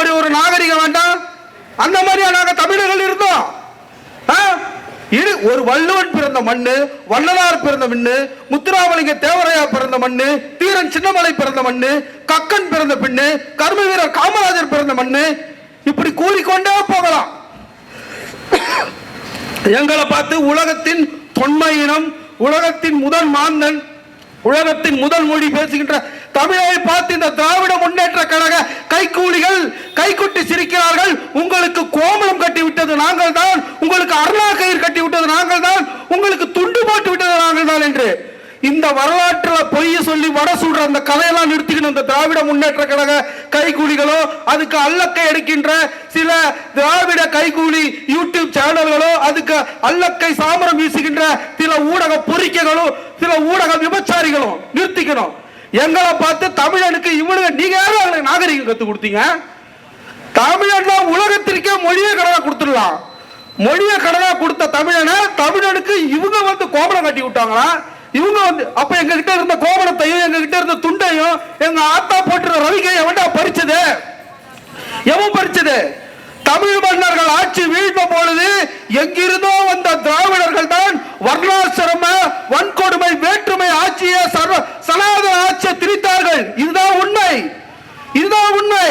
ஒரு ஒரு நாகரிகம் வேண்டாம் அந்த மாதிரியா நாங்க தமிழர்கள் இருந்தோம். ஆ? ஒரு வள்ளுவன் பிறந்த மண்ணு வள்ளலார் பிறந்த மண்ணு முத்துராமலிங்க தேவரையா பிறந்த மண்ணு தீரன் சின்னமலை பிறந்த மண்ணு கக்கன் பிறந்த பெண்ணு கர்ம வீரர் காமராஜர் பிறந்த மண்ணு இப்படி கூறிக்கொண்டே போகலாம். எங்களை பார்த்து உலகத்தின் தொன்மையினம் உலகத்தின் முதல் மாந்தன் உலகத்தின் முதல் மொழி பேசுகின்ற தமிழை பார்த்து இந்த திராவிட முன்னேற்ற கழக கைக்கூலிகள் கைக்குட்டி சிரிக்கிறார்கள். உங்களுக்கு கோமலம் கட்டி விட்டது நாங்கள் தான். உங்களுக்கு அருணா கயிறு கட்டி விட்டது நாங்கள் தான். உங்களுக்கு துண்டு போட்டு விட்டது நாங்கள் தான் என்று இந்த வரலாற்றில் பொய்ய சொல்லி வட சொல்ற அந்த கதையெல்லாம் நிறுத்திக்கணும் இந்த திராவிட முன்னேற்ற கழக கைக்கூலிகளோ அதுக்கு அல்லக்கை எடுக்கின்ற சில திராவிட கைக்கூலி யூடியூப் சேனல்களோ அதுக்கு அல்லக்கை சாமரம் வீசுகின்ற சில ஊடக பொறிக்கைகளோ சில ஊடக விபச்சாரிகளும் நிறுத்திக்கணும். எங்களை பார்த்து தமிழனுக்கு இவனுங்க நீங்க யாரும் அவங்களுக்கு நாகரிகம் கத்து கொடுத்தீங்க? தமிழன் தான் உலகத்திற்கே மொழியை கடனாக கொடுத்துடலாம். மொழியை கடனாக கொடுத்த தமிழனை தமிழனுக்கு இவங்க வந்து கோபலம் கட்டி விட்டாங்களா? இவங்க வந்து அப்ப எங்க கிட்ட இருந்த கோபலத்தையும் எங்க கிட்ட இருந்த துண்டையும் எங்க ஆத்தா போட்டுற ரவிகை எவன்டா பறிச்சது? எவன் பறிச்சது? தமிழ் மன்னர்கள் ஆட்சி வீழ்ந்த பொழுது எங்கிருந்தோ வந்த திராவிடர்கள் தான் வர்ணாசிரம வன்கொடுமை வேற்றுமை ஆட்சியை சர்வ சனாதன ஆட்சியை திரித்தார்கள் இதுதான் உண்மை இதுதான் உண்மை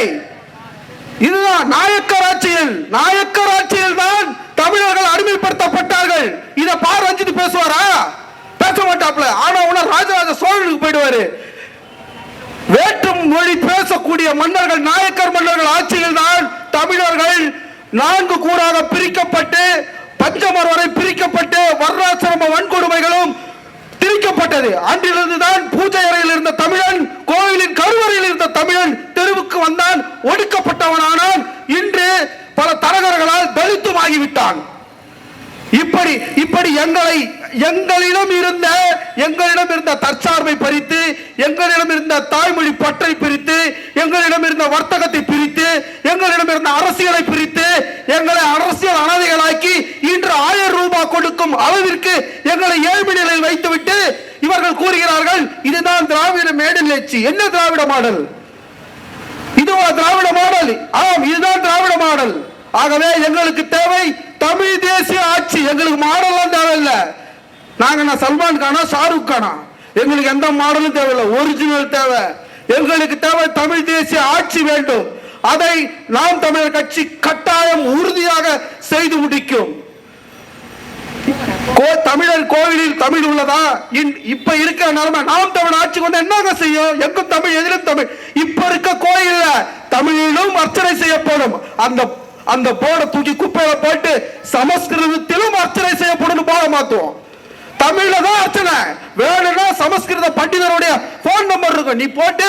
இதுதான் நாயக்கர் ஆட்சியில் நாயக்கர் ஆட்சியில் தான் தமிழர்கள் அடிமைப்படுத்தப்பட்டார்கள் இத பார் ரஞ்சித் பேசுவாரா பேச மாட்டாப்ல ஆனா உன ராஜராஜ சோழனுக்கு போயிடுவாரு வேற்று மொழி பேசக்கூடிய மன்னர்கள் நாயக்கர் மன்னர்கள் ஆட்சியில் தான் தமிழர்கள் நான்கு கூறாக பிரிக்கப்பட்டு பஞ்சமர் வரை பிரிக்கப்பட்டு வர்ணாசிரம வன்கொடுமைகளும் திரிக்கப்பட்டது அன்றிலிருந்து தான் பூஜை அறையில் இருந்த தமிழன் கோவிலின் கருவறையில் இருந்த தமிழன் தெருவுக்கு வந்தான் ஒடுக்கப்பட்டவனானான். இன்று பல தரகர்களால் தலித்துமாகிவிட்டான். இப்படி இப்படி எங்களை எங்களிடம் இருந்த எங்களிடம் இருந்த தற்சார்பை பறித்து எங்களிடம் இருந்த தாய்மொழி பற்றை பிரித்து எங்களிடம் இருந்த வர்த்தகத்தை பிரித்து எங்களிடம் இருந்த அரசியலை பிரித்து எங்களை அரசியல் அனாதைகளாக்கி இன்று ஆயிரம் ரூபாய் கொடுக்கும் அளவிற்கு எங்களை ஏழ்மை நிலையில் வைத்துவிட்டு இவர்கள் கூறுகிறார்கள் இதுதான் திராவிட மேடல் எச்சி என்ன திராவிட மாடல்? இதுவா திராவிட மாடல்? ஆம் இதுதான் திராவிட மாடல். ஆகவே எங்களுக்கு தேவை தமிழ் தேசிய ஆட்சி எங்களுக்கு மாடல்லாம் தேவையில்லை. நாங்க என்ன சல்மான் கானா ஷாருக் கானா. எங்களுக்கு எந்த மாடலும் தேவையில்லை. ஒரிஜினல் தேவை. எங்களுக்கு தேவை தமிழ் தேசிய ஆட்சி வேண்டும். அதை நாம் தமிழர் கட்சி கட்டாயம் உறுதியாக செய்து முடிக்கும். தமிழர் கோவிலில் தமிழ் உள்ளதா? இன்- இப்ப இருக்கிற நிலைமை நாம் தமிழ் ஆட்சி கொண்டு என்னங்க செய்யும்? எங்கும் தமிழ் எதிரும் தமிழ். இப்ப இருக்க கோயில்ல தமிழிலும் அர்ச்சனை செய்யப்படும். அந்த அந்த போர்டை தூக்கி குப்பையில போட்டு சமஸ்கிருதத்திலும் அர்ச்சனை செய்யப்படும் போட மாத்துவோம் தமிழ்ல தான் அர்ச்சனை. வேணும்னா சமஸ்கிருத பண்டிதருடைய போன் நம்பர் இருக்கும். நீ போட்டு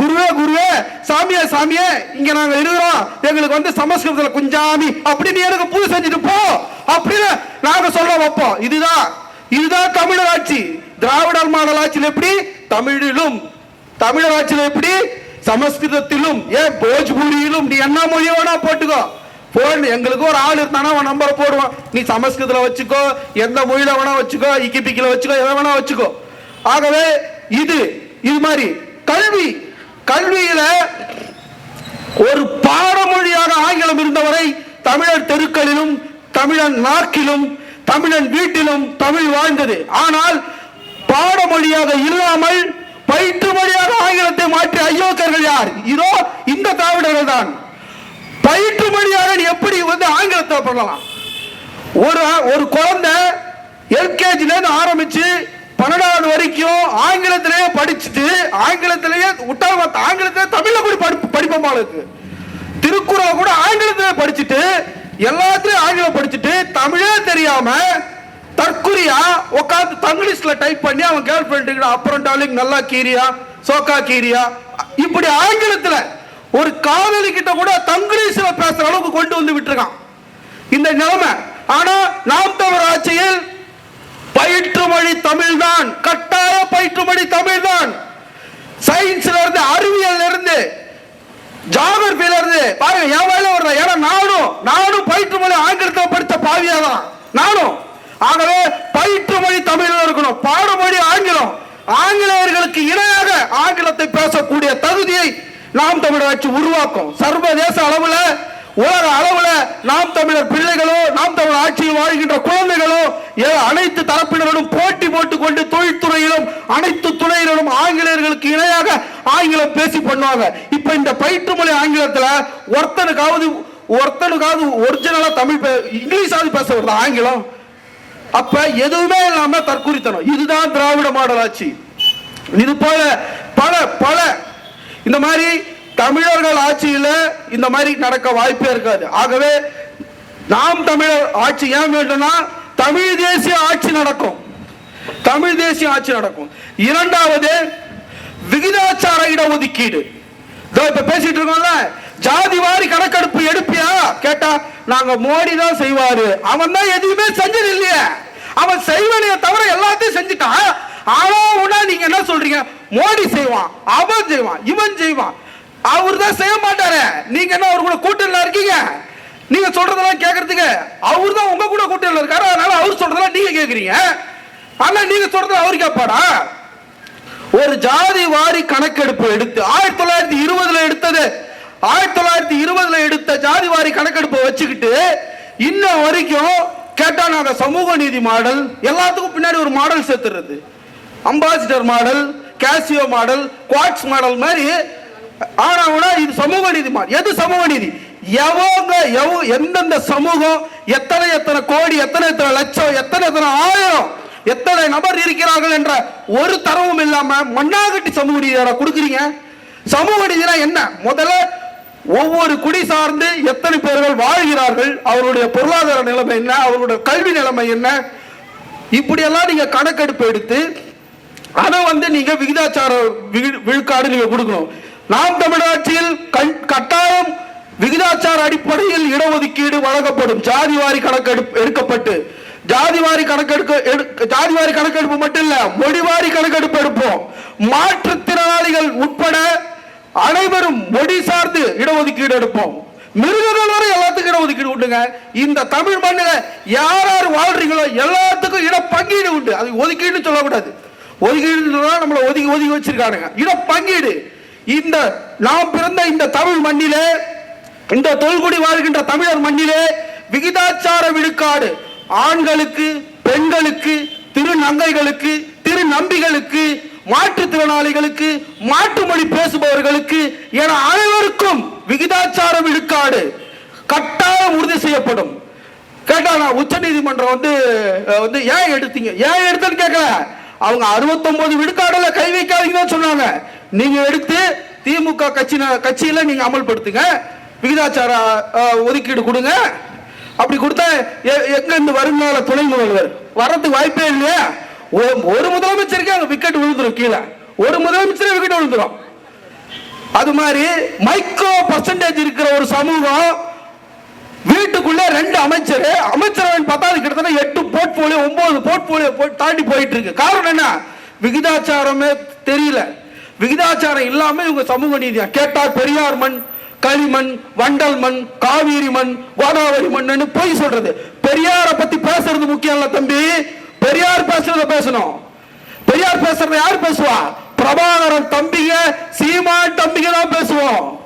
குருவே குருவே சாமியே சாமியே இங்க நாங்க இருக்கிறோம். எங்களுக்கு வந்து சமஸ்கிருதத்துல குஞ்சாமி அப்படி நீ எனக்கு பூஜை செஞ்சுட்டு போ. அப்படின்னு நாங்க சொல்ல வைப்போம். இதுதான் இதுதான் தமிழர் ஆட்சி. திராவிடர் மாடல் ஆட்சியில் எப்படி? தமிழிலும். தமிழர் ஆட்சியில் எப்படி? சமஸ்கிருதத்திலும். ஏன் போஜ்பூரியிலும். நீ என்ன மொழி போட்டுக்கோ. போன் எங்களுக்கு ஒரு ஆள் இருந்தானா அவன் நம்பரை போடுவான். நீ சமஸ்கிருதத்தில் வச்சுக்கோ எந்த மொழியில வேணா வச்சுக்கோ இக்கிபிக்கில வச்சுக்கோ எதை வேணா வச்சுக்கோ. ஆகவே இது இது மாதிரி கல்வி கல்வியில ஒரு பாடமொழியாக ஆங்கிலம் இருந்தவரை தமிழர் தெருக்களிலும் தமிழன் நாக்கிலும் தமிழன் வீட்டிலும் தமிழ் வாழ்ந்தது. ஆனால் பாடமொழியாக இல்லாமல் பயிற்று மொழியாக ஆங்கிலத்தை மாற்றி ஐயோக்கர்கள் யார்? இதோ இந்த திராவிடர்கள் தான். பயிற்று மொழியாக நீ எப்படி வந்து ஆங்கிலத்தை பண்ணலாம்? ஒரு ஒரு குழந்தை எல்கேஜிலேருந்து ஆரம்பிச்சு பன்னெண்டாவது வரைக்கும் ஆங்கிலத்திலேயே படிச்சுட்டு ஆங்கிலத்திலேயே விட்டா மத்த ஆங்கிலத்திலே தமிழ்ல கூட படி படிப்போமா திருக்குறள் கூட ஆங்கிலத்திலே படிச்சுட்டு எல்லாத்துலயும் ஆங்கிலம் படிச்சுட்டு தமிழே தெரியாம தற்குறியா உட்காந்து தங்கிலீஷ்ல டைப் பண்ணி அவன் கேர்ள் ஃபிரெண்டுக்கு அப்புறம் டாலிங் நல்லா கீரியா சோக்கா கீரியா இப்படி ஆங்கிலத்துல ஒரு காதலி கிட்ட கூட தங்கிலீஷ்ல பேசுற அளவுக்கு கொண்டு வந்து விட்டுருக்கான். இந்த நிலைமை. ஆனா நாம் தமிழ் ஆட்சியில் பயிற்று மொழி தமிழ்தான். கட்டாய பயிற்று மொழி தமிழ்தான். சயின்ஸ்ல இருந்து அறிவியல் இருந்து ஜாகிரபில இருந்து பாருங்க என் வேலை வரல ஏன்னா நானும் நானும் பயிற்று மொழி ஆங்கிலத்தை படித்த பாவியா தான் நானும். ஆகவே பயிற்று மொழி தமிழ்ல இருக்கணும். பாடமொழி ஆங்கிலம். ஆங்கிலேயர்களுக்கு இணையாக ஆங்கிலத்தை பேசக்கூடிய தகுதியை நாம் தமிழர் ஆட்சி உருவாக்கும். சர்வதேச அளவுல உலக அளவுல நாம் தமிழர் பிள்ளைகளோ நாம் தமிழர் ஆட்சியில் வாழ்கின்ற குழந்தைகளோ ஏ- அனைத்து தரப்பினரும் போட்டி போட்டுக் கொண்டு தொழில்துறையிலும் அனைத்து துறையிலும் ஆங்கிலேயர்களுக்கு இணையாக ஆங்கிலம் பேசி பண்ணுவாங்க. இப்ப இந்த பயிற்று மொழி ஆங்கிலத்துல ஒருத்தனுக்காவது ஒருத்தனுக்காவது ஒரிஜினலா தமிழ் பே- இங்கிலீஷாவது பேச வருது ஆங்கிலம்? அப்ப எதுவுமே இல்லாம தற்குறித்தனம். இதுதான் திராவிட மாடல் ஆட்சி. இது போல பல பல இந்த மாதிரி தமிழர்கள் ஆட்சியில் இந்த மாதிரி நடக்க வாய்ப்பே இருக்காது. ஆகவே நாம் தமிழர் ஆட்சி ஏன் வேண்டும்னா தமிழ் தேசிய ஆட்சி நடக்கும். தமிழ் தேசிய ஆட்சி நடக்கும். இரண்டாவது விகிதாச்சார இடஒதுக்கீடு. இதோ இப்ப பேசிட்டு இருக்கோம்ல ஜாதி வாரி கணக்கெடுப்பு எடுப்பியா? கேட்டா நாங்க மோடி தான் செய்வாரு. அவன் தான் எதுவுமே செஞ்சது இல்லையே. அவன் செய்வனைய தவிர எல்லாத்தையும் செஞ்சுட்டான். ஆனா உடனே நீங்க என்ன சொல்றீங்க? மோடி செய்வான் அவன் செய்வான் இவன் செய்வான். அவர் தான் செய்ய மாட்டாரு. நீங்க என்ன அவர் கூட கூட்டணில இருக்கீங்க? நீங்க சொல்றதெல்லாம் கேக்குறதுக்கு அவர் தான் உங்க கூட கூட்டணில இருக்காரு. அதனால அவர் சொல்றதெல்லாம் நீங்க கேக்குறீங்க. ஆனா நீங்க சொல்றது அவர் கேட்பாடா ஒரு ஜாதி வாரி கணக்கெடுப்பு எடுத்து ஆயிரத்தி தொள்ளாயிரத்தி இருபதுல எடுத்தது. ஆயிரத்தி தொள்ளாயிரத்தி இருபதுல எடுத்த ஜாதி வாரி கணக்கெடுப்பை வச்சுக்கிட்டு இன்ன வரைக்கும் கேட்டா நாங்க சமூக நீதி மாடல். எல்லாத்துக்கும் பின்னாடி ஒரு model சேர்த்துறது. Ambassador model Casio model quartz model மாதிரி. ஆனா கூட இது சமூக நீதி மாடல் எது சமூக நீதி? எவங்க எவ எந்தெந்த சமூகம் எத்தனை எத்தனை கோடி எத்தனை எத்தனை லட்சம் எத்தனை எத்தனை ஆயிரம் எத்தனை நபர் இருக்கிறார்கள் என்ற ஒரு தரவும் இல்லாம மண்ணாகட்டி சமூக நீதியை கொடுக்குறீங்க? சமூக நீதினா என்ன? முதல்ல ஒவ்வொரு குடி சார்ந்து எத்தனை பேர்கள் வாழ்கிறார்கள் அவருடைய பொருளாதார நிலைமை என்ன அவருடைய கல்வி நிலைமை என்ன? இப்படியெல்லாம் நீங்க கணக்கெடுப்பு எடுத்து அதை வந்து நீங்க விகிதாச்சார விழு- விழுக்காடு நீங்க கொடுக்கணும். நாம் தமிழாட்சியில் கட்டாயம் விகிதாச்சார அடிப்படையில் இடஒதுக்கீடு வழங்கப்படும். ஜாதி வாரி கணக்கெடுப்பு எடுக்கப்பட்டு. ஜாதி வாரி கணக்கெடுக்க ஜாதி வாரி கணக்கெடுப்பு மட்டும் இல்ல மொழி வாரி கணக்கெடுப்பு எடுப்போம். மாற்றுத்திறனாளிகள் உட்பட அனைவரும் மொழி சார்ந்து இடஒதுக்கீடு எடுப்போம். மிருகங்கள் வரை எல்லாத்துக்கும் இடஒதுக்கீடு உண்டுங்க. இந்த தமிழ் மண்ணில் யார் யார் வாழ்றீங்களோ எல்லாத்துக்கும் இட பங்கீடு உண்டு. அது ஒதுக்கீடு சொல்லக்கூடாது. ஒதுக்கீடு நம்மளை ஒதுக்கி ஒதுக்கி வச்சிருக்கானுங்க. இட பங்கீடு இந்த நாம் பிறந்த இந்த தமிழ் மண்ணிலே இந்த தொல்குடி வாழ்கின்ற தமிழர் மண்ணிலே விகிதாச்சார விழுக்காடு. ஆண்களுக்கு பெண்களுக்கு திருநங்கைகளுக்கு திருநம்பிகளுக்கு மாற்றுத்திறனாளிகளுக்கு மாற்று மொழி பேசுபவர்களுக்கு என அனைவருக்கும் விகிதாச்சார விழுக்காடு கட்டாயம் உறுதி செய்யப்படும். கேட்டா நான் உச்ச நீதிமன்றம் வந்து வந்து ஏன் எடுத்தீங்க? ஏன் எடுத்தேன்னு கேட்கல. அவங்க 69 விழுக்காடுல கை வைக்காதீங்கன்னு சொன்னாங்க. நீங்க எடுத்து திமுக கட்சி கட்சியில நீங்க அமல்படுத்துங்க. விகிதாச்சார ஒதுக்கீடு கொடுங்க. அப்படி கொடுத்தா எ- எங்க இந்த வருங்கால துணை முதல்வர். வர்றதுக்கு வாய்ப்பே இல்லையா. ஒரு முதலமைச்சருக்கு அங்க விக்கெட் விழுந்துரும் கீழே. ஒரு முதலமைச்சரே விக்கெட் விழுந்துரும். அது மாதிரி மைக்ரோ பர்சன்டேஜ் இருக்கிற ஒரு சமூகம் அமைச்சர் அமைச்சரவை பத்தாவது கிட்டத்தட்ட எட்டு போர்ட்போலியோ ஒன்பது போர்ட்போலியோ தாண்டி போயிட்டு இருக்கு காரணம் என்ன? விகிதாச்சாரமே தெரியல. விகிதாச்சாரம் இல்லாம இவங்க சமூக நீதியா? கேட்டா பெரியார் மண் களிமண் வண்டல் மண் காவிரி மண் கோதாவரி மண் போய் சொல்றது. பெரியார பத்தி பேசுறது முக்கியம் இல்ல தம்பி. பெரியார் பேசுறத பேசணும். பெரியார் பேசுறத யார் பேசுவா? பிரபாகரன் தம்பிங்க சீமான் தம்பிங்க தான் பேசுவோம்.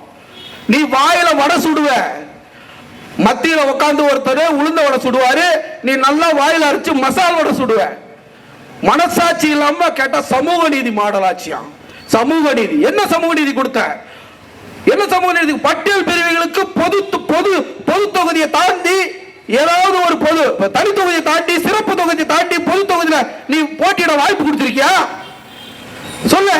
நீ வாயில வடை சுடுவ. மத்தியில உட்காந்து ஒருத்தர் உளுந்த வடை சுடுவாரு. நீ நல்லா வாயில் அரைச்சு மசால் வடை சுடுவ. மனசாட்சி இல்லாம கேட்டா சமூக நீதி மாடல் சமூக நீதி. என்ன சமூக நீதி கொடுத்த? என்ன சமூக நீதி? பட்டியல் பிரிவுகளுக்கு பொது பொது பொது தொகுதியை தாண்டி ஏதாவது ஒரு பொது இப்ப தனி தொகுதியை தாண்டி சிறப்பு தொகுதியை தாண்டி பொது தொகுதியில நீ போட்டியிட வாய்ப்பு கொடுத்திருக்கியா? சொல்லு.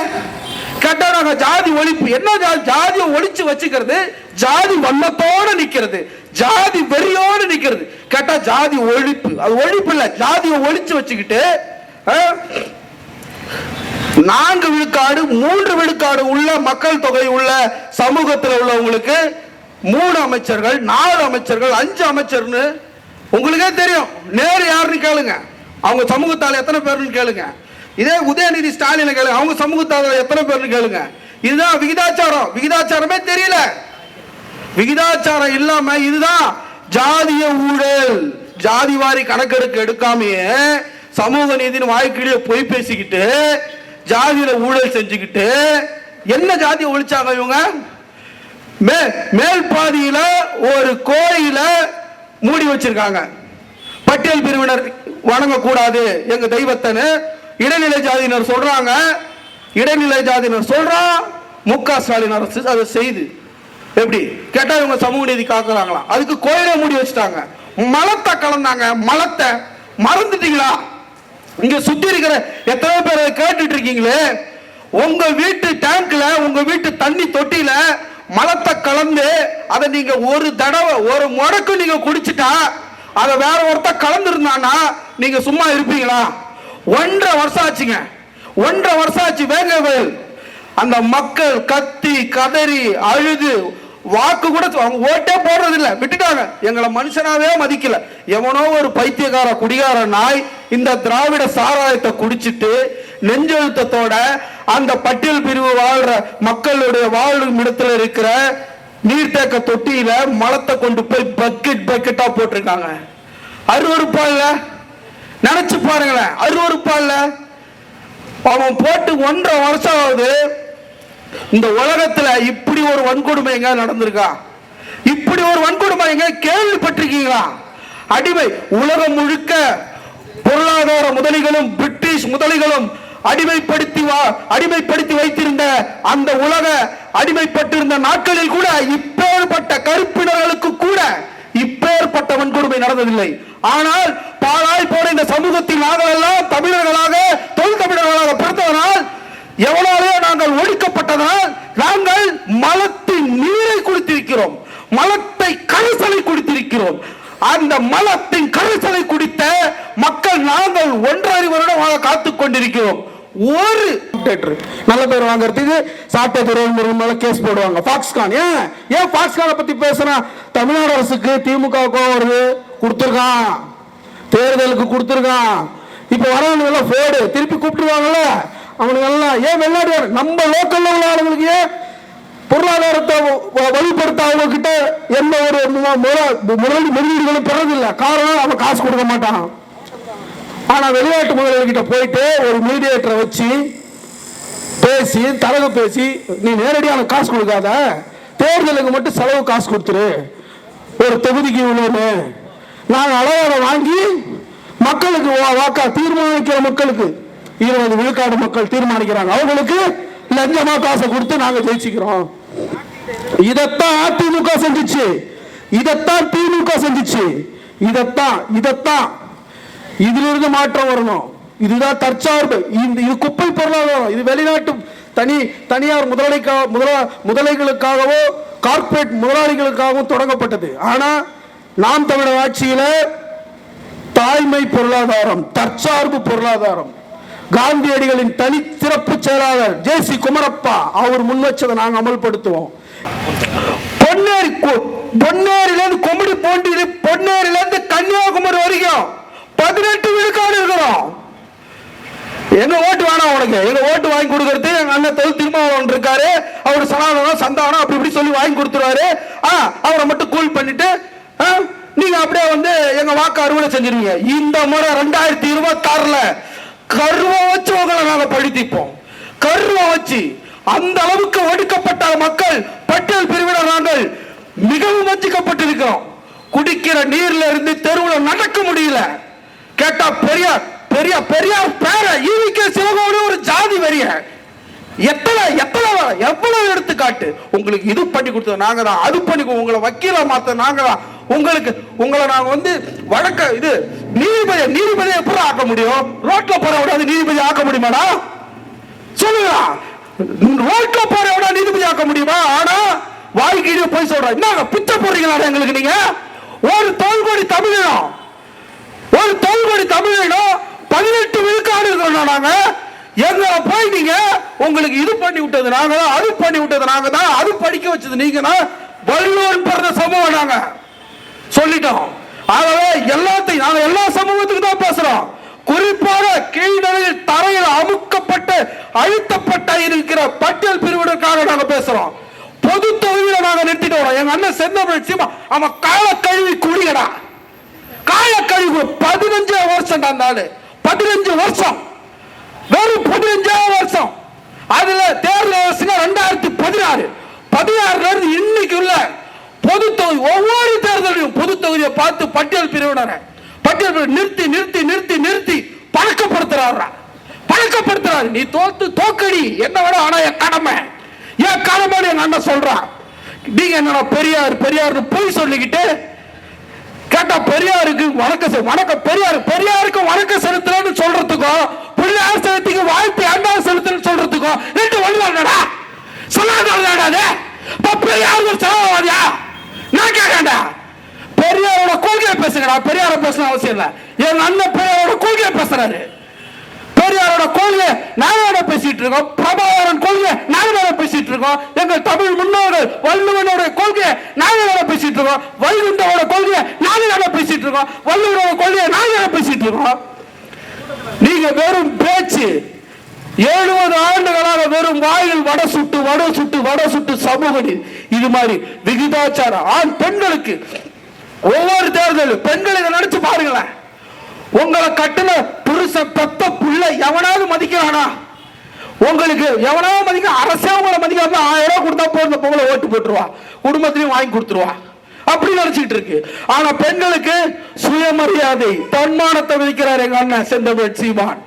கேட்டா நாங்க ஜாதி ஒழிப்பு. என்ன ஜாதி ஜாதியை ஒழிச்சு வச்சுக்கிறது? ஜாதி வல்லத்தோட நிக்கிறது. ஜாதி வெறியோடு நிக்கிறது. கேட்டா ஜாதி ஒழிப்பு. அது ஒழிப்பு இல்ல ஜாதியை ஒழிச்சு வச்சுக்கிட்டு நான்கு விழுக்காடு மூன்று விழுக்காடு உள்ள மக்கள் தொகை உள்ள சமூகத்தில் உள்ளவங்களுக்கு மூணு அமைச்சர்கள் நாலு அமைச்சர்கள் அஞ்சு அமைச்சர்னு உங்களுக்கே தெரியும். நேரு யாருன்னு கேளுங்க. அவங்க சமூகத்தால் எத்தனை பேர்னு கேளுங்க. இதே உதயநிதி ஸ்டாலினை கேளுங்க. அவங்க சமூகத்தால் எத்தனை பேர்னு கேளுங்க. இதுதான் விகிதாச்சாரம். விகிதாச்சாரமே தெரியல. விகிதாச்சாரம் இல்லாம இதுதான் ஜாதிய ஊழல். ஜாதி வாரி கணக்கெடுக்க எடுக்காமையே சமூக நீதினு வாய்க்கிலேயே பொய் பேசிக்கிட்டு ஜாதியில ஊழல் செஞ்சுக்கிட்டு என்ன ஜாதியை ஒழிச்சாங்க இவங்க? மே மேல் பாதியில ஒரு கோயில மூடி வச்சிருக்காங்க. பட்டியல் பிரிவினர் வணங்கக்கூடாது. எங்க தெய்வத்தனு இடைநிலை ஜாதியினர் சொல்றாங்க. இடைநிலை ஜாதியினர் சொல்றா மு க ஸ்டாலின் அரசு அதை செய்து. எப்படி? கேட்டா இவங்க சமூக நீதி காக்குறாங்களாம் அதுக்கு கோயிலை மூடி வச்சுட்டாங்க. மலத்தை கலந்தாங்க. மலத்தை மறந்துட்டீங்களா? இங்க சுத்தி இருக்கிற எத்தனை பேர் கேட்டுட்டு இருக்கீங்களே. உங்க வீட்டு டேங்க்ல உங்க வீட்டு தண்ணி தொட்டியில மலத்தை கலந்து அதை நீங்க ஒரு தடவை ஒரு முடக்கு நீங்க குடிச்சிட்டா அதை வேற ஒருத்தர் கலந்துருந்தானா நீங்க சும்மா இருப்பீங்களா? ஒன்றரை வருஷம் ஆச்சுங்க. ஒன்றரை வருஷம் ஆச்சு வேங்க அந்த மக்கள் கத்தி கதறி அழுது வாக்கு கூட அவங்க ஓட்டே போடுறது இல்லை விட்டுட்டாங்க. எங்களை மனுஷனாவே மதிக்கல. எவனோ ஒரு பைத்தியக்கார குடிகார நாய் இந்த திராவிட சாராயத்தை குடிச்சிட்டு நெஞ்செழுத்தத்தோட அந்த பட்டியல் பிரிவு வாழ்ற மக்களுடைய வாழும் இடத்துல இருக்கிற நீர்த்தேக்க தொட்டியில மலத்தை கொண்டு போய் பக்கெட் பக்கெட்டா போட்டிருக்காங்க. அருவறுப்பா இல்ல? நினைச்சு பாருங்களேன். அருவறுப்பா இல்ல? அவன் போட்டு ஒன்றரை வருஷம் ஆகுது. இந்த உலகத்துல இப்படி ஒரு வன்கொடுமை எங்க நடந்திருக்கா? இப்படி ஒரு வன்கொடுமை எங்க கேள்விப்பட்டிருக்கீங்களா? அடிமை உலகம் முழுக்க பொருளாதார முதலிகளும் பிரிட்டிஷ் முதலிகளும் அடிமைப்படுத்தி வா- அடிமைப்படுத்தி வைத்திருந்த அந்த உலக அடிமைப்பட்டிருந்த நாட்களில் கூட இப்பேற்பட்ட கருப்பினர்களுக்கு கூட இப்பேற்பட்ட வன்கொடுமை நடந்ததில்லை. ஆனால் பாலாய் போன இந்த சமூகத்தில் நாங்கள் எல்லாம் தமிழர்களாக தொழில் தமிழர்களாக பிறந்ததனால் எவ்வளவு நாங்கள் ஒழிக்கப்பட்டதால் நாங்கள் மலத்தின் நீரை குடித்திருக்கிறோம். மலத்தை கரிசலை குடித்திருக்கிறோம். அந்த மலத்தின் கரிசலை குடித்த மக்கள் நாங்கள் ஒன்றரை வருடமாக காத்து கொண்டிருக்கிறோம். ஒரு நல்ல பேர் வாங்குறதுக்கு சாட்டை துறைமுருகன் மேல கேஸ் போடுவாங்க. பாக்ஸ்கான் ஏன்? ஏன் பாக்ஸ்கானை பத்தி பேசுனா? தமிழ்நாடு அரசுக்கு திமுக வருது. கொடுத்துருக்கான். தேர்தலுக்கு கொடுத்துருக்கான். இப்ப வரவங்க ஃபோடு திருப்பி கூப்பிட்டுருவாங்கல்ல? அவனுங்க எல்லாம் ஏன் விளையாடுவார் நம்ம லோக்கல்ல உள்ள ஆளுங்களுக்கு ஏன் பொருளாதாரத்தை வ- வலுப்படுத்த அவங்க கிட்ட எந்த ஒரு மு- முற- முதலீடு முதலீடுகளும் பெறதில்லை. காரணம் அவன் காசு கொடுக்க மாட்டான். ஆனா வெளிநாட்டு முதலீடுகிட்ட போயிட்டு ஒரு மீடியேட்டரை வச்சு பேசி தரகு பேசி நீ நேரடியாக காசு கொடுக்காத. தேர்தலுக்கு மட்டும் செலவு காசு கொடுத்துரு. ஒரு தொகுதிக்கு இவ்வளோன்னு நாங்கள் அளவோட வாங்கி மக்களுக்கு வாக்கா தீர்மானிக்கிற மக்களுக்கு. இருபது விழுக்காடு மக்கள் தீர்மானிக்கிறாங்க. அவங்களுக்கு லஞ்சமா காசை கொடுத்து நாங்க ஜெயிச்சுக்கிறோம். இதைத்தான் அதிமுக செஞ்சிச்சு. இதைத்தான் திமுக செஞ்சிச்சு. இதைத்தான் இதைத்தான். இதிலிருந்து மாற்றம் வரணும். இதுதான் தற்சார்பு. இந்த இது குப்பை பொருளாதாரம். இது வெளிநாட்டு தனி தனியார் முதலாளிக்கா முதலா முதலைகளுக்காகவோ கார்ப்பரேட் முதலாளிகளுக்காகவும் தொடங்கப்பட்டது. ஆனா நாம் தமிழர் ஆட்சியில தாய்மை பொருளாதாரம் தற்சார்பு பொருளாதாரம். காந்தியடிகளின் தனி சிறப்பு செயலாளர் ஜே சி குமரப்பா அவர் முன் வச்சதை அமல்படுத்துவோம். பொன்னேரி கு- பொன்னேரியில கொம்படி போண்டி பொன்னேரியிலிருந்து கன்னியாகுமரி வரைக்கும் பதினெட்டு விழுக்காடு இருக்கிறோம். எங்க ஓட்டு வேணாம் உனக்கு. எங்க ஓட்டு வாங்கி கொடுக்கறது எங்க அண்ணன் தொழில் திருமாவளவன் இருக்காரு. அவர் சனாதனம் சந்தானம் அப்படி இப்படி சொல்லி வாங்கி கொடுத்துருவாரு. ஆ அவரை மட்டும் கூல் பண்ணிட்டு ஆ, நீங்க அப்படியே வந்து எங்க வாக்கு அறுவடை செஞ்சிருவீங்க. இந்த முறை ரெண்டாயிரத்தி இருபத்தி ஆறுல கருவம் வச்சு உங்களை நாங்க பழித்திப்போம். கருவம் வச்சு அந்த அளவுக்கு ஒடுக்கப்பட்ட மக்கள் பட்டியல் பிரிவினர் நாங்கள் மிகவும் வஞ்சிக்கப்பட்டிருக்கிறோம். குடிக்கிற நீர்ல இருந்து தெருவில் நடக்க முடியல. கேட்டா பெரியார் பெரிய பெரியார் பேர ஈவிக்க சிவகோடு ஒரு ஜாதி வரிய எத்தனை எத்தனை எவ்வளவு எடுத்துக்காட்டு. உங்களுக்கு இது பண்ணி கொடுத்தது நாங்க தான் அது பண்ணி உங்களை வக்கீல மாத்த நாங்க தான் உங்களுக்கு உங்களை நாங்க வந்து வழக்க இது நீதிபதி நீதிபதி எப்படி ஆக்க முடியும்? ரோட்ல போற விடாது நீதிபதி ஆக்க முடியுமாடா? சொல்லுங்க ரோட்ல போற விட நீதிபதி ஆக்க முடியுமா? ஆனா வாய்க்கீடு போய் சொல்றேன் என்னங்க பிச்சை போடுறீங்களா எங்களுக்கு நீங்க? ஒரு தொல்கொடி தமிழினம் ஒரு தொல்கொடி தமிழினம் பதினெட்டு விழுக்காடு இருக்கிறோம் நாங்க. எங்களை போய் நீங்க உங்களுக்கு இது பண்ணி விட்டது நாங்க தான் அது பண்ணி விட்டது நாங்க தான் அது படிக்க வச்சது நீங்க தான். வள்ளுவன் பிறந்த சமூகம் நாங்க. சொல்லிட்டோம். ஆகவே எல்லாத்தையும் நாங்க எல்லா சமூகத்துக்கு தான் பேசுறோம். குறிப்பாக கீழ்நிலையில் தரையில் அமுக்கப்பட்டு அழுத்தப்பட்ட இருக்கிற பட்டியல் பிரிவினருக்காக நாங்க பேசுறோம். பொது தொகுதியில நாங்க நிறுத்திட்டு வரோம் எங்க அண்ணன் செந்தமிழ் சீமா அவன் கால கழுவி குடியடா. கால கழிவு பதினஞ்சு வருஷம் அந்த ஆளு. பதினஞ்சு வருஷம். வெறும் பதினஞ்சு வருஷம். அதுல தேர்தல் வருஷம் ரெண்டாயிரத்தி பதினாறு. பதினாறுல இருந்து இன்னைக்கு உள்ள பொது தொகுதி ஒவ்வொரு தேர்தலையும் பொது தொகுதியை பார்த்து பட்டியல் பிரிவினரை பட்டியல் பிரிவு நிறுத்தி நிறுத்தி நிறுத்தி நிறுத்தி பழக்கப்படுத்துறாரு பழக்கப்படுத்துறாரு. நீ தோத்து தோக்கடி. என்ன வேணும் ஆனா என் கடமை. என் கடமை என் அண்ணன் சொல்றான் நீங்க என்னடா பெரியார் பெரியார் பொய் சொல்லிக்கிட்டு கேட்டா பெரியாருக்கு வணக்கம் செ- வணக்கம். பெரியார் பெரியாருக்கு வணக்கம் செலுத்தலன்னு சொல்றதுக்கும் பிள்ளையார் செலுத்திக்கு வாய்ப்பு அண்ணா செலுத்தலன்னு சொல்றதுக்கும் ரெண்டு ஒண்ணுடா சொல்லாதடா பெரியார் ஒரு செலவாதியா நான் கேட்கண்டா பெரியாரோட கொள்கையை பேசுங்கடா. பெரியார பேசணும் அவசியம் இல்லை. என் அண்ணன் பெரியாரோட கொள்கையை பேசுறாரு. பெரியாரோட கொள்கை நாங்களோட பேசிட்டு இருக்கோம். பிரபாகரன் கொள்கை நாங்களோட பேசிட்டு இருக்கோம். எங்கள் தமிழ் முன்னோர்கள் வள்ளுவனோட கொள்கையை நாங்களோட பேசிட்டு இருக்கோம். வைகுண்டவோட கொள்கையை நாங்களோட பேசிட்டு இருக்கோம். வள்ளுவனோட கொள்கையை நாங்களோட பேசிட்டு இருக்கோம். நீங்க வெறும் பேச்சு எழுபது ஆண்டுகளாக வெறும் வாயில் வட சுட்டு வட சுட்டு வட சுட்டு சமூக இது மாதிரி விகிதாச்சாரம் ஆண் பெண்களுக்கு ஒவ்வொரு தேர்தலும் பெண்கள் இதை நினைச்சு பாருங்களேன். உங்களை கட்டுன புருஷ பெத்த புள்ள எவனாவது மதிக்கிறானா? உங்களுக்கு எவனாவது மதிக்க அரசே உங்களை மதிக்காம ஆயிரம் ரூபாய் கொடுத்தா போகிற பொங்கலை ஓட்டு போட்டுருவா. குடும்பத்திலையும் வாங்கி கொடுத்துருவா. அப்படி நினைச்சிட்டு இருக்கு. ஆனா பெண்களுக்கு சுயமரியாதை தன்மானத்தை விதிக்கிறார் எங்க அண்ணன் செந்தமிழ் சீமான்.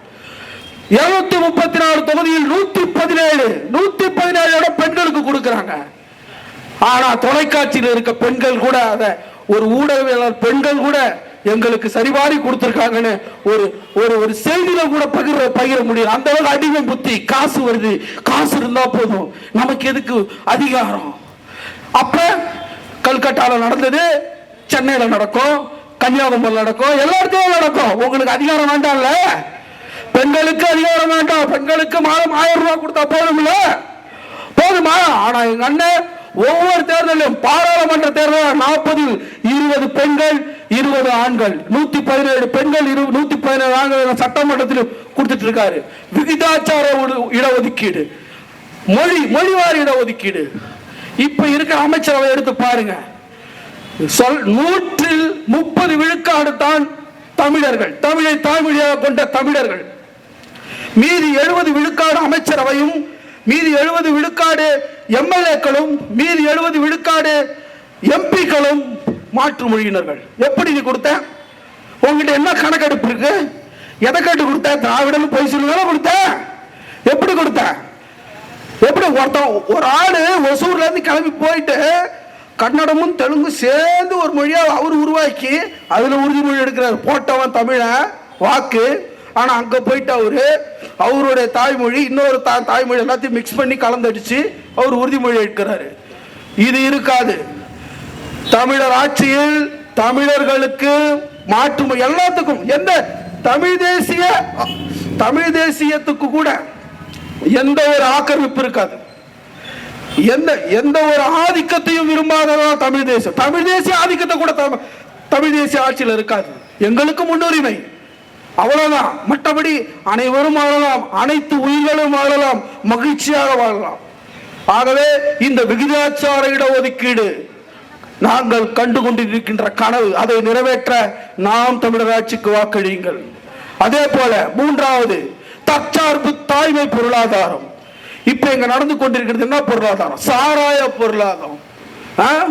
இருநூத்தி முப்பத்தி நாலு தொகுதியில் நூத்தி பதினேழு நூத்தி பதினேழு இடம் பெண்களுக்கு கொடுக்கிறாங்க. ஆனா தொலைக்காட்சியில் இருக்க பெண்கள் கூட அத ஒரு ஊடகவியலாளர் பெண்கள் கூட எங்களுக்கு சரிபாரி கொடுத்திருக்காங்கன்னு ஒரு ஒரு ஒரு செய்தியில கூட பகிர பகிர முடியும் அந்த அளவுக்கு அடிமை புத்தி காசு வருது. காசு இருந்தா போதும். நமக்கு எதுக்கு அதிகாரம்? அப்ப கல்கட்டால நடந்தது சென்னையில நடக்கும் கன்னியாகுமரி நடக்கும் எல்லா இடத்துலயும் நடக்கும். உங்களுக்கு அதிகாரம் வேண்டாம்ல? பெண்களுக்கு அதிகாரம் வேண்டாம். பெண்களுக்கு மாதம் ஆயிரம் ரூபாய் கொடுத்தா போதும்ல? போதுமா? ஆனா எங்க அண்ணன் ஒவ்வொரு தேர்தலும் பாராளுமன்ற தேர்தல் நாற்பதில் இருபது பெண்கள் இருபது ஆண்கள். நூத்தி பதினேழு பெண்கள் இரு- நூத்தி பதினேழு ஆண்கள் சட்டமன்றத்தில் கொடுத்துட்டு இருக்காரு விகிதாச்சார இடஒதுக்கீடு. மொழி மொழிவாரி இடஒதுக்கீடு. இப்ப இருக்கிற அமைச்சரவை எடுத்து பாருங்க. சொல் நூற்றில் முப்பது விழுக்காடு தான் தமிழர்கள் தமிழை தாய்மொழியாக கொண்ட தமிழர்கள். மீதி எழுபது விழுக்காடு அமைச்சரவையும் மீதி எழுபது விழுக்காடு எம்எல்ஏக்களும் மீதி எழுபது விழுக்காடு எம்பிக்களும் மாற்று மொழியினர்கள். எப்படி நீ கொடுத்த? உங்ககிட்ட என்ன கணக்கெடுப்பு இருக்கு? எதை கேட்டு கொடுத்த? திராவிடம் போய் சொல்லுங்க கொடுத்த? எப்படி கொடுத்த? எப்படி ஒருத்தன் ஒரு ஆளு ஒசூர்ல இருந்து கிளம்பி போயிட்டு கன்னடமும் தெலுங்கு சேர்ந்து ஒரு மொழியை அவர் உருவாக்கி அதுல உறுதிமொழி எடுக்கிறார். போட்டவன் தமிழன் வாக்கு ஆனால் அங்கே போயிட்டு அவர் அவருடைய தாய்மொழி இன்னொரு தா- தாய்மொழி எல்லாத்தையும் மிக்ஸ் பண்ணி கலந்தடிச்சு அவர் உறுதிமொழி எடுக்கிறாரு இது இருக்காது. தமிழர் ஆட்சியில் தமிழர்களுக்கு மாற்று எல்லாத்துக்கும் எந்த தமிழ் தேசிய தமிழ் தேசியத்துக்கு கூட எந்த ஒரு ஆக்கிரமிப்பு இருக்காது. எந்த எந்த ஒரு ஆதிக்கத்தையும் விரும்பாததான் தமிழ் தேசம் தமிழ் தேசிய ஆதிக்கத்தை கூட தமிழ் தேசிய ஆட்சியில் இருக்காது. எங்களுக்கு முன்னுரிமை. அவ்வளவுதான். மற்றபடி அனைவரும் வாழலாம். அனைத்து உயிர்களும் வாழலாம். மகிழ்ச்சியாக வாழலாம். ஆகவே இந்த விகிதாச்சார இடஒதுக்கீடு நாங்கள் கண்டு கொண்டிருக்கின்ற கனவு அதை நிறைவேற்ற நாம் தமிழர் ஆட்சிக்கு வாக்களியுங்கள். அதே போல மூன்றாவது தற்சார்பு தாய்மை பொருளாதாரம். இப்ப இங்க நடந்து கொண்டிருக்கிறது என்ன பொருளாதாரம்? சாராய பொருளாதாரம். ஆ?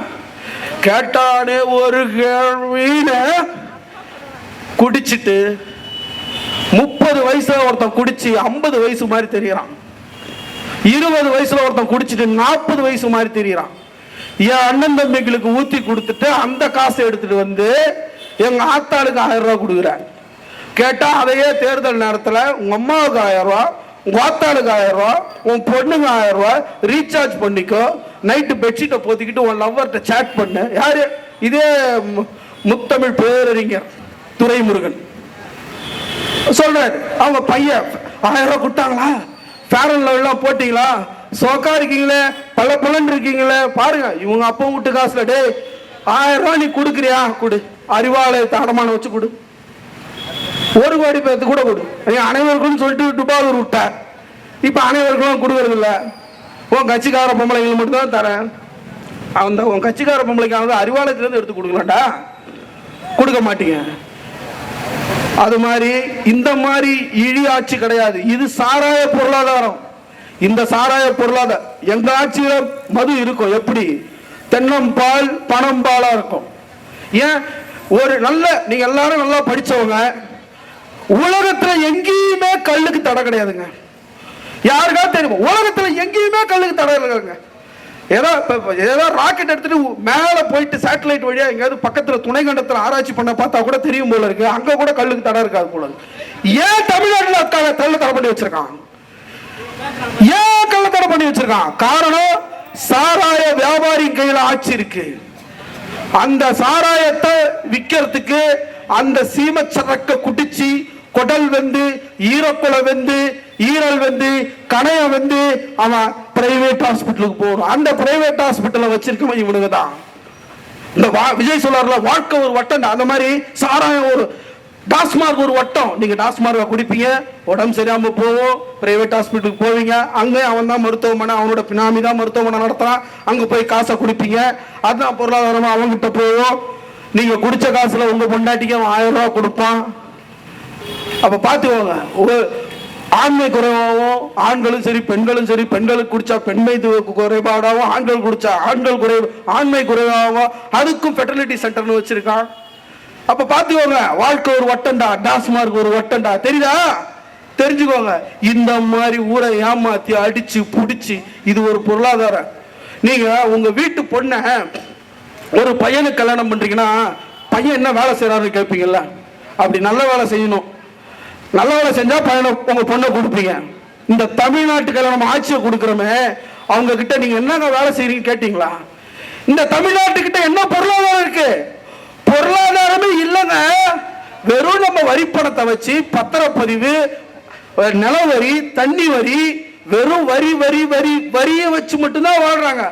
கேட்டானே ஒரு கேள்வின குடிச்சிட்டு முப்பது வயசுல ஒருத்தன் குடிச்சு ஐம்பது வயசு மாதிரி தெரியறான். இருபது வயசுல ஒருத்தன் குடிச்சிட்டு நாற்பது வயசு மாதிரி தெரியறான். என் அண்ணன் தம்பிகளுக்கு ஊத்தி கொடுத்துட்டு அந்த காசை எடுத்துட்டு வந்து எங்க ஆத்தாளுக்கு ஆயிரம் ரூபாய் கொடுக்குறேன் கேட்டா அதையே தேர்தல் நேரத்துல உங்க அம்மாவுக்கு ஆயிரம் ரூபா உங்க ஆத்தாளுக்கு ஆயிரம் ரூபா உன் பொண்ணுங்க ஆயிரம் ரூபா ரீசார்ஜ் பண்ணிக்கோ நைட்டு பெட்ஷீட்டை போத்திக்கிட்டு உன் லவ்வர்கிட்ட சேட் பண்ணு. யாரு? இதே மு- முத்தமிழ் பேரறிஞர் துரைமுருகன். சொல்றாரு அவங்க பையன் ஆயிரம் ரூபாய் கொடுத்தாங்களா? ஃபேரன் லெவலாம் போட்டிங்களா? சோக்கா இருக்கீங்களே பல பலன் இருக்கீங்களே பாருங்க இவங்க அப்பவும் விட்டு காசுல டே ஆயிரம் ரூபாய் நீ கொடுக்குறியா? கொடு. அறிவாலயத்தை அடமானம் வச்சு கொடு. ஒரு கோடி பேர்த்து கூட கொடு. நீ அனைவருக்கும் சொல்லிட்டு டுபாலூர் விட்டார் இப்போ அனைவருக்கும் கொடுக்கறது இல்லை உன் கட்சிக்கார பொம்பளைங்களுக்கு மட்டும்தான் தரேன். அந்த உன் கட்சிக்கார பொம்பளைக்கானது அறிவாலயத்துலேருந்து எடுத்து கொடுக்கலாம்டா. கொடுக்க மாட்டீங்க. அது மாதிரி இந்த மாதிரி இழி ஆட்சி கிடையாது. இது சாராய பொருளாதாரம். இந்த சாராய பொருளாதாரம். எங்க ஆட்சியில மது இருக்கும். எப்படி? தென்னம்பால் பனம்பாலா இருக்கும். ஏன்? ஒரு நல்ல நீங்க எல்லாரும் நல்லா படிச்சவங்க உலகத்துல எங்கேயுமே கல்லுக்கு தடை கிடையாதுங்க. யாருக்காவது தெரியும்? உலகத்துல எங்கேயுமே கல்லுக்கு தடை இல்லைங்க. ஏதோ இப்போ ஏதோ ராக்கெட் எடுத்துட்டு மேல போயிட்டு சேட்டலைட் வழியா எங்கேயாவது பக்கத்துல துணை கண்டத்துல ஆராய்ச்சி பண்ண பார்த்தா கூட தெரியும் போல இருக்கு. அங்க கூட கல்லுக்கு தடை இருக்காது போல இருக்கு. ஏன் தமிழ்நாட்டுல க- தடை பண்ணி வச்சிருக்கான்? ஏன் கள்ள தடை பண்ணி வச்சிருக்கான்? காரணம் சாராய வியாபாரி கையில ஆட்சி இருக்கு. அந்த சாராயத்தை விற்கிறதுக்கு அந்த சீமச்சரக்க குடிச்சு குடல் வந்து ஈரக்குலை வந்து ஈரல் வந்து கணையம் வந்து அவன் பிரைவேட் ஹாஸ்பிட்டலுக்கு போகணும். அந்த பிரைவேட் ஹாஸ்பிட்டலை வச்சிருக்கவன் இவனுக்கு தான். இந்த வா- விஜய் சொல்லார்ல வாழ்க்கை ஒரு வட்டம் அந்த மாதிரி சாராயம் ஒரு டாஸ்மார்க் ஒரு வட்டம். நீங்க டாஸ்மார்க்கை குடிப்பீங்க உடம்பு சரியாம போவோம் பிரைவேட் ஹாஸ்பிட்டலுக்கு போவீங்க. அங்கே அவன் தான் மருத்துவமனை அவனோட பினாமி தான் மருத்துவமனை நடத்துறான். அங்க போய் காசை குடிப்பீங்க. அதுதான் பொருளாதாரமா அவன்கிட்ட போவோம் நீங்க குடிச்ச காசுல உங்க பொண்டாட்டிக்கு அவன் ஆயிரம் ரூபாய் கொடுப்பான். அப்ப பாத்துக்கோங்க ஒரு ஆண்மை குறைவாகவும் ஆண்களும் சரி பெண்களும் சரி பெண்களுக்கு குடிச்சா பெண்மை குறைபாடாகவும் ஆண்கள் குடிச்சா ஆண்கள் குறை ஆண்மை குறைவாகவும் அதுக்கும் ஃபெர்டிலிட்டி சென்டர்னு வச்சிருக்கான் அப்ப பாத்துக்கோங்க வாழ்க்கை ஒரு வட்டம்டா டாஸ்மார்க் ஒரு ஒட்டண்டா தெரியுதா? தெரிஞ்சுக்கோங்க இந்த மாதிரி ஊரை ஏமாத்தி அடிச்சு புடிச்சு இது ஒரு பொருளாதாரம். நீங்க உங்க வீட்டு பொண்ணை ஒரு பையனுக்கு கல்யாணம் பண்றீங்கன்னா பையன் என்ன வேலை செய்யறாருன்னு கேட்பீங்கல்ல அப்படி நல்ல வேலை செய்யணும். நல்ல வேலை செஞ்சா பையனை உங்க பொண்ணை கொடுப்பீங்க இந்த தமிழ்நாட்டுக்கு நம்ம ஆட்சியை கொடுக்குறோமே அவங்க கிட்ட நீங்க என்னங்க வேலை செய்றீங்க கேட்டீங்களா? இந்த தமிழ்நாட்டுக்கிட்ட என்ன பொருளாதாரம் இருக்கு? பொருளாதாரமே இல்லைங்க. வெறும் நம்ம வரி பணத்தை வச்சு பத்திரப்பதிவு அஹ், நில வரி தண்ணி வரி வெறும் வரி வரி வரி வரியை வச்சு மட்டும்தான் வாழ்றாங்க.